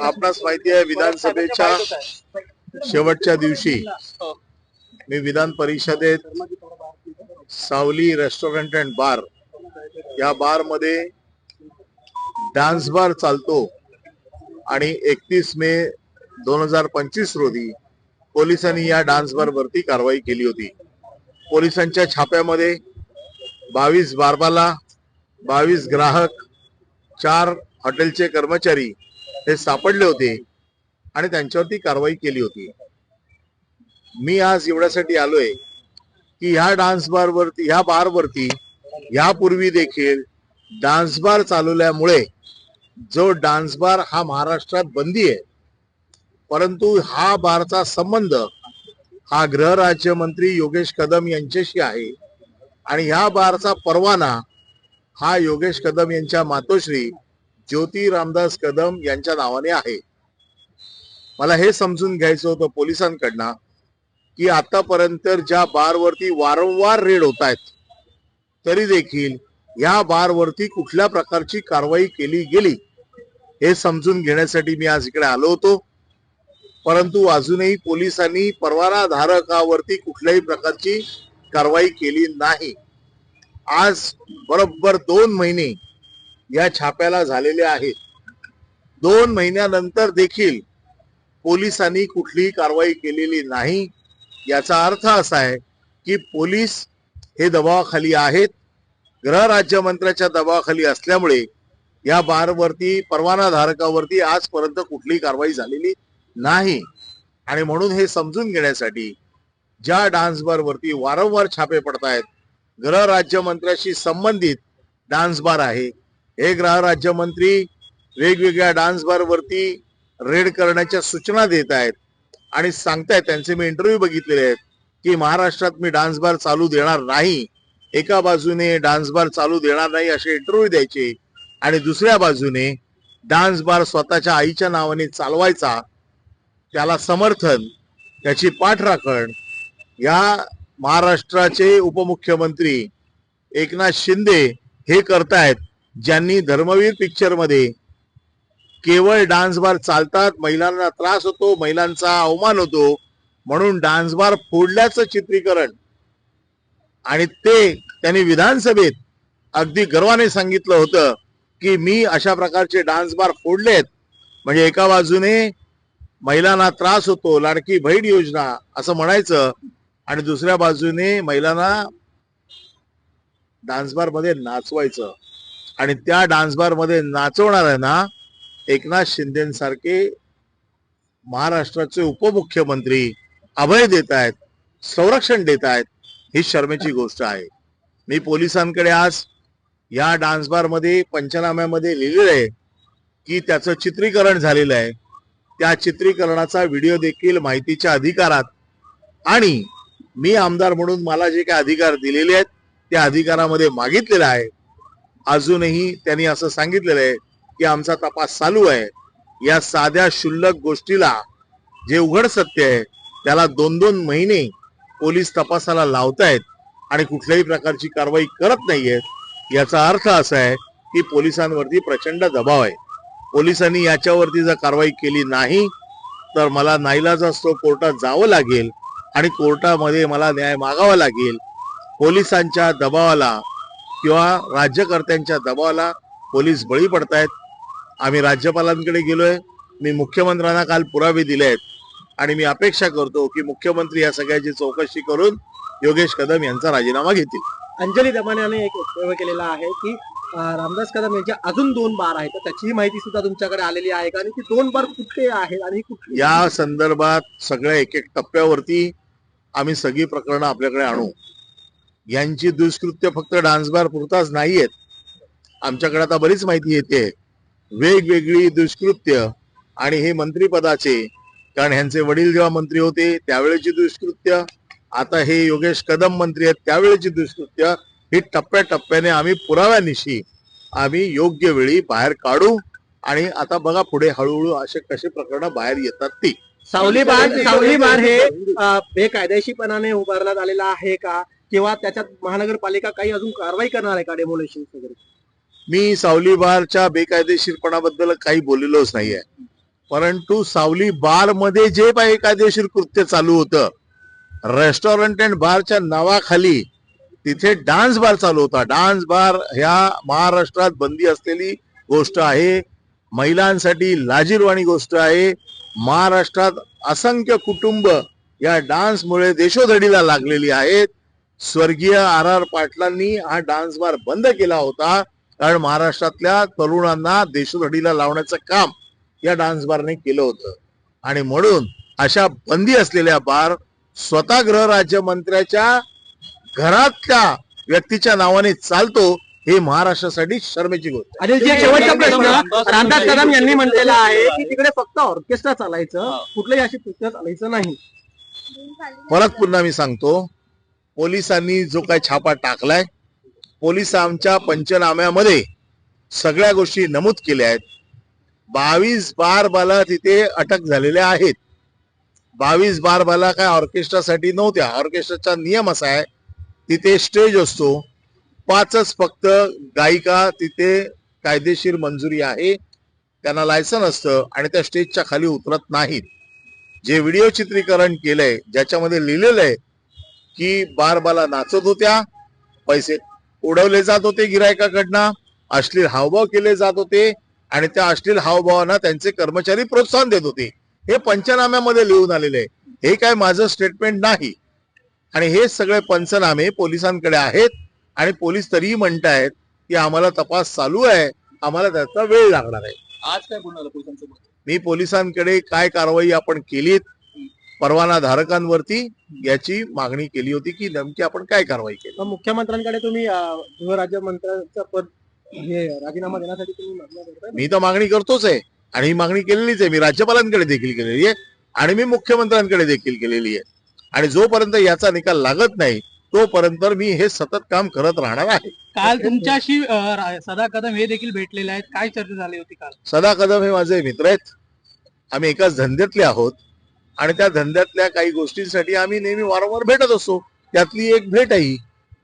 आपणास माहिती आहे विधानसभेच्या शेवटच्या दिवशी मी विधान परिषदेत सावली रेस्टॉरंट अँड बार या बारमध्ये डान्स बार चालतो. आणि एकतीस मे दोन हजार पंचवीस रोजी पोलिसांनी या डान्स बार वरती कारवाई केली होती. पोलिसांच्या छाप्यामध्ये बावीस बारबाला बावीस ग्राहक चार हॉटेलचे कर्मचारी हे सापडले होते आणि त्यांच्यावरती कारवाई केली होती. मी आज एवढ्यासाठी आलोय की ह्या डान्स बार वरती ह्या बार वरती यापूर्वी देखील डान्स बार चालवल्यामुळे जो डान्स बार हा महाराष्ट्रात बंदी आहे परंतु हा बारचा संबंध हा गृहराज्यमंत्री योगेश कदम यांच्याशी आहे आणि ह्या बारचा परवाना हा योगेश कदम यांच्या मातोश्री ज्योती रामदास कदम यांच्या नावाने आहे. मला हे समजून घ्यायचं होतं पोलिसांकडनं की आतापर्यंत ज्या बारवरती वारंवार रेड होत आहेत तरी देखील या बारवरती कुठल्या प्रकारची कारवाई केली गेली हे समजून घेण्यासाठी मी आज इकडे आलो होतो. परंतु अजूनही पोलिसांनी परवाना धारकावरती कुठल्याही प्रकारची कारवाई केली नाही. आज बरोबर दोन महिने या छाप्याला झालेले आहेत. दोन महिन्यानंतर देखील पोलिसांनी कुठलीही कारवाई केलेली नाही. याचा अर्थ असा आहे की पोलीस हे दबावाखाली आहेत. गृह राज्यमंत्र्याच्या दबावाखाली असल्यामुळे या बारवरती परवाना धारकावरती आजपर्यंत कुठलीही कारवाई झालेली नाही. आणि म्हणून हे समजून घेण्यासाठी ज्या डान्स बारवरती वारंवार छापे पडतायत गृह राज्यमंत्र्याशी संबंधित डान्स बार आहे. हे गृह राज्यमंत्री वेगवेगळ्या डान्स बार वरती रेड करण्याच्या सूचना देत आहेत. आणि सांगतायत त्यांचे मी इंटरव्ह्यू बघितलेले आहेत की महाराष्ट्रात मी डान्स बार चालू देणार नाही. एका बाजूने डान्स बार चालू देणार नाही असे इंटरव्ह्यू द्यायचे. आणि दुसऱ्या बाजूने डान्स बार स्वतःच्या आईच्या नावाने चालवायचा त्याला समर्थन त्याची पाठराखण या महाराष्ट्राचे उपमुख्यमंत्री एकनाथ शिंदे हे करतायत. ज्यांनी धर्मवीर पिक्चरमध्ये केवळ डान्स बार चालतात महिलांना त्रास होतो महिलांचा अवमान होतो म्हणून डान्स बार फोडल्याचं चित्रीकरण. आणि ते त्यांनी विधानसभेत अगदी गर्वाने सांगितलं होतं की मी अशा प्रकारचे डान्स बार फोडलेत. म्हणजे एका बाजूने महिलांना त्रास होतो लाडकी बहीण योजना असं म्हणायचं आणि दुसऱ्या बाजूने महिलांना डान्स बारमध्ये नाचवायचं. आणि त्या डान्स बारमध्ये नाचवणाऱ्यांना एकनाथ शिंदेसारखे महाराष्ट्राचे उपमुख्यमंत्री अभय देत आहेत संरक्षण देत आहेत ही शर्मेची गोष्ट आहे. मी पोलिसांकडे आज या डान्स बारमध्ये पंचनाम्यामध्ये लिहिलेलं आहे की त्याचं चित्रीकरण झालेलं आहे. त्या चित्रीकरणाचा व्हिडिओ देखील माहितीच्या अधिकारात आणि मी आमदार म्हणून मला जे काही अधिकार दिलेले आहेत त्या अधिकारामध्ये मागितलेला आहे. अजूनही त्यांनी असं सांगितलेलं आहे की आमचा तपास चालू आहे. या साध्या शुल्लक गोष्टीला जे उघड सत्य आहे त्याला दोन दोन महिने पोलीस तपासाला लावतायत आणि कुठल्याही प्रकारची कारवाई करत नाहीयेत याचा अर्थ असा आहे की पोलिसांवरती प्रचंड दबाव आहे. पोलिसांनी याच्यावरती जर कारवाई केली नाही तर मला नाईलाज असतो कोर्टात जावं लागेल आणि कोर्टामध्ये मला न्याय मागावा लागेल. पोलिसांच्या दबावाला किंवा राज्यकर्त्यांच्या दबावाला पोलीस बळी पडतायत. आम्ही राज्यपालांकडे गेलोय. मी मुख्यमंत्र्यांना काल पुरावे दिले आहेत. आणि मी अपेक्षा करतो की मुख्यमंत्री या सगळ्याची चौकशी करून योगेश कदम यांचा राजीनामा घेतील. अंजली दमाने एक वक्तव्य केलेलं आहे की रामदास कदम यांचे अजून दोन बार आहेत. त्याचीही माहिती सुद्धा तुमच्याकडे आलेली आहे. का आणि ती दोन बार कुठे आहेत आणि या संदर्भात सगळ्या एक एक टप्प्यावरती आम्ही सगळी प्रकरणं आपल्याकडे आणू. यांची दुष्कृत्य फक्त डान्स बार पुरताच नाहीयेत. आमच्याकडे आता बरीच माहिती येते. वेगवेगळी दुष्कृत्य आणि हे मंत्रीपदाचे कारण ह्यांचे वडील जेव्हा मंत्री होते त्यावेळेची दुष्कृत्य आता हे योगेश कदम मंत्री आहेत त्यावेळेची दुष्कृत्य ही टप्प्याटप्प्याने आम्ही पुराव्यानिशी आम्ही योग्य वेळी बाहेर काढू आणि आता बघा पुढे हळूहळू असे कसे प्रकरणं बाहेर येतात ती. सावली बार सावली बार हे बेकायदेशीरपणाने उभारण्यात आलेला आहे का? किंवा त्याच्यात महानगरपालिका काही अजून कारवाई करणार आहे का डेमोलेशन वगैरे? मी सावली बारच्या बेकायदेशीरपणाबद्दल काही बोललेलोच नाहीये. परंतु सावली बारमध्ये जे बेकायदेशीर कृत्य चालू होतं रेस्टॉरंट अँड बारच्या नावाखाली तिथे डान्स बार चालू होता. डान्स बार ह्या महाराष्ट्रात बंदी असलेली गोष्ट आहे. महिलांसाठी लाजीरवाणी गोष्ट आहे. महाराष्ट्रात असंख्य कुटुंब या डान्समुळे देशोधडीला लागलेली आहेत. स्वर्गीय आर आर पाटलांनी हा डान्स बार बंद केला होता. कारण महाराष्ट्रातल्या तरुणांना देशोधडीला लावण्याचं काम या डान्स बारने केलं होतं. आणि म्हणून अशा बंदी असलेल्या बार स्वतः गृह राज्यमंत्र्याच्या घरातल्या व्यक्तीच्या नावाने चालतो हे महाराष्ट्रासाठी शर्मेची गोष्ट जे शेवटचा प्रश्न. रामदास कदम यांनी म्हटलेला आहे की तिकडे फक्त ऑर्केस्ट्रा चालायचं कुठलंही अशी कृत्य चालायचं नाही. परत पुन्हा मी सांगतो पोलिसांनी जो काही छापा टाकलाय पोलिसांच्या पंचनाम्यामध्ये सगळ्या गोष्टी नमूद केल्या आहेत. बावीस बार बाला तिथे अटक झालेल्या आहेत. बावीस बार बाला काय ऑर्केस्ट्रासाठी नव्हत्या. ऑर्केस्ट्राचा नियम असा आहे तिथे स्टेज असतो. पाचच फक्त गायिका तिथे कायदेशीर मंजुरी आहे. त्यांना लायसन असतं आणि त्या स्टेजच्या खाली उतरत नाहीत. जे व्हिडिओ चित्रीकरण केलंय ज्याच्यामध्ये लिहिलेलं आहे की बारबाला नाचत होत्या पैसे उडवले जात होते गिरायकाकडनं अश्लील हावभाव केले जात होते आणि त्या अश्लील हावभावांना त्यांचे कर्मचारी प्रोत्साहन देत होते. हे पंचनाम्यामध्ये लिहून आलेले आहे. हे काय माझं स्टेटमेंट नाही. आणि हे सगळे पंचनामे पोलिसांकडे आहेत आणि पोलीस तरीही म्हणतायत की आम्हाला तपास चालू आहे आम्हाला त्याचा वेळ लागणार आहे. आज काय बोलणार पोलिसांसोबत? मी पोलिसांकडे काय कारवाई आपण केलीत परवाना धारकांवरती याची मागणी केली होती की नेमकी आपण काय कारवाई केली? मुख्यमंत्र्यांकडे तुम्ही गृहराज्यमंत्र्यांचं पद हे राजीनामा देण्यासाठी तुम्ही करताय? मी तर मागणी करतोच आहे. आणि ही मागणी केलेलीच आहे. मी राज्यपालांकडे देखील केलेली आहे. आणि मी मुख्यमंत्र्यांकडे देखील केलेली आहे. आणि जोपर्यंत याचा निकाल लागत नाही तोपर्यंत मी हे सतत काम करत राहणार आहे. काल तुमच्याशी सदा कदम हे देखील भेटलेले आहेत. काय चर्चा झाली होती काल? सदा कदम हे माझे मित्र आहेत. आम्ही एकाच धंद्यातले आहोत. आणि त्या धंद्यातल्या काही गोष्टींसाठी आम्ही नेहमी वारंवार भेटत असतो. त्यातली एक भेट आहे